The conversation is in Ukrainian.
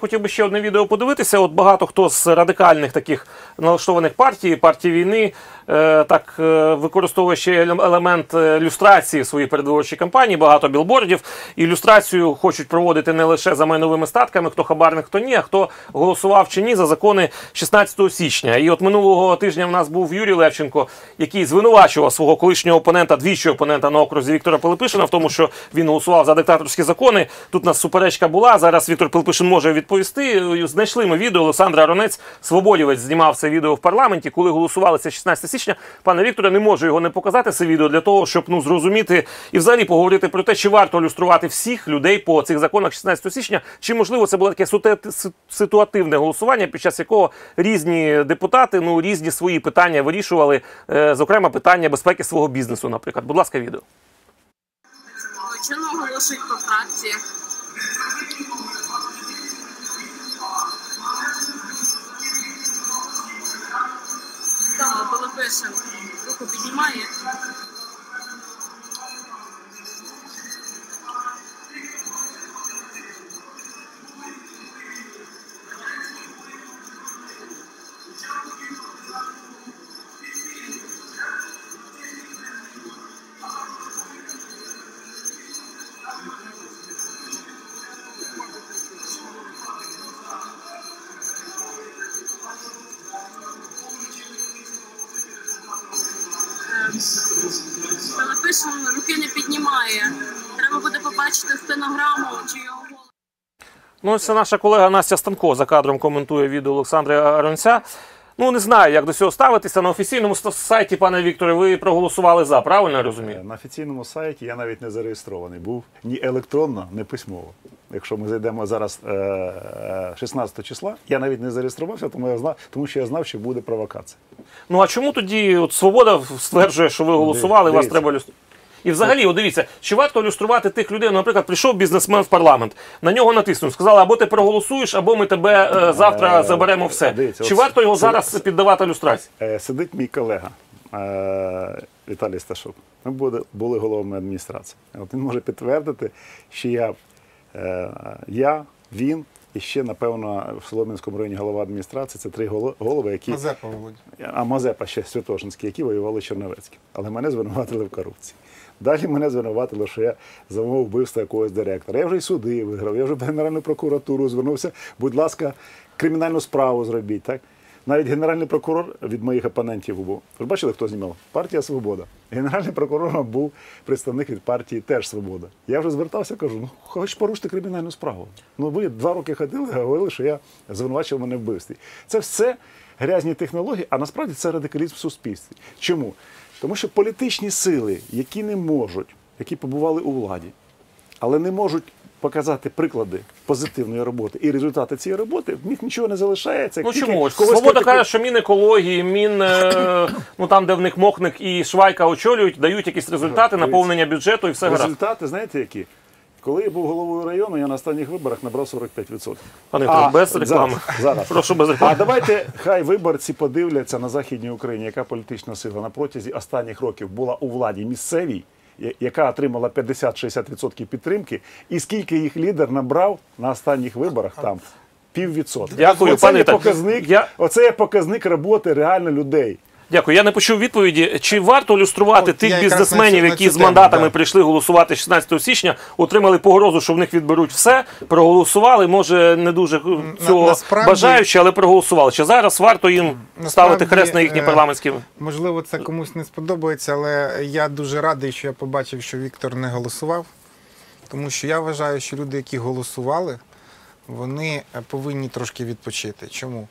Хотів би ще одне відео подивитися. От багато хто з радикальних таких налаштованих партій, партії війни, е, так е, використовує ще елемент е, люстрації своїй передвиборчій кампанії, багато білбордів. І люстрацію хочуть проводити не лише за майновими статками, хто хабарник, хто ні, а хто голосував чи ні за закони 16 січня. І от минулого тижня в нас був Юрій Левченко, який звинувачував свого колишнього опонента, двічі опонента на окрузі Віктора Пилипишина в тому, що він голосував за диктаторські закони. Тут у нас суперечка була. Зараз Віктор Пилипишин може відповісти. Знайшли ми відео. Олександр Аронець, свободівець, знімав це відео в парламенті, коли голосували це 16 січня. Пане Вікторе, не можу його не показати це відео для того, щоб ну зрозуміти і взагалі поговорити про те, чи варто люструвати всіх людей по цих законах 16 січня, чи можливо це було таке ситуативне голосування, під час якого різні депутати ну різні свої питання вирішували, е, зокрема питання безпеки свого бізнесу. Наприклад, будь ласка, відео. Чому оголошують по фракціях? Там руку піднімає. Пилипишин руки не піднімає. Треба буде побачити стенограму чи його. Ну, це наша колега Настя Станко за кадром коментує відео Олександра Аронця. Ну не знаю, як до цього ставитися. На офіційному сайті, пане Вікторе, ви проголосували за, правильно я розумію? На офіційному сайті я навіть не зареєстрований був ні електронно, ні письмово. Якщо ми зайдемо зараз е, е, 16 числа, я навіть не зареєструвався, тому я знав, тому що я знав, що буде провокація. Ну а чому тоді от Свобода стверджує, що ви голосували, вас треба люструвати? І взагалі, от дивіться, чи варто люструвати тих людей? Наприклад, прийшов бізнесмен в парламент, на нього натиснув, сказали, або ти проголосуєш, або ми тебе е, завтра Е, заберемо все. дивіться, чи от варто його це- зараз піддавати люстрації? Е, сидить мій колега е, Віталій Сташук. Ми були, були головами адміністрації. От він може підтвердити, що я, е, я, він і ще, напевно, в Солом'янському районі голова адміністрації це три голови, які. Мазепа Володя. а Мазепа ще Святошинський, які воювали з Але мене звинуватили в корупції. Далі мене звинуватили, що я замовив вбивство якогось директора. Я вже й суди виграв, я вже в Генеральну прокуратуру звернувся. Будь ласка, кримінальну справу зробіть. Так? Навіть генеральний прокурор від моїх опонентів був. Ви бачили, хто знімав? Партія Свобода. Генеральним прокурором був представник від партії теж Свобода. Я вже звертався, кажу: ну хоч порушити кримінальну справу. Ну ви два роки ходили, говорили, що я звинувачив мене в вбивстві. Це все грязні технології, а насправді це радикалізм в суспільстві. Чому? Тому що політичні сили, які не можуть, які побували у владі, але не можуть показати приклади позитивної роботи і результати цієї роботи, в них нічого не залишається. Ну чому? когось Свобода каже, що Мінекології, Мін, е, ну там, де в них Мохник і Швайка очолюють, дають якісь результати, наповнення бюджету і все гаразд. Результати, знаєте які? Коли я був головою району, я на останніх виборах набрав 45%. Пане А, без реклами. Зараз, зараз. Прошу без А давайте хай виборці подивляться на Західній Україні, яка політична сила на протязі останніх років була у владі місцевій, яка отримала 50-60% підтримки, і скільки їх лідер набрав на останніх виборах там. Піввідсотка. Дякую, оце пане є показник, Я- оце є показник роботи реально людей. Дякую. Я не почув відповіді. Чи варто люструвати От тих я якраз бізнесменів, на цю- на які цю з тему, мандатами да. прийшли голосувати 16 січня, отримали погрозу, що в них відберуть все, проголосували. Може, не дуже цього насправді- бажаючи, але проголосували. Чи зараз варто їм ставити Насправді, хрест на їхні е, парламентські? Можливо, це комусь не сподобається, але я дуже радий, що я побачив, що Віктор не голосував. Тому що я вважаю, що люди, які голосували, вони е, повинні трошки відпочити. Чому?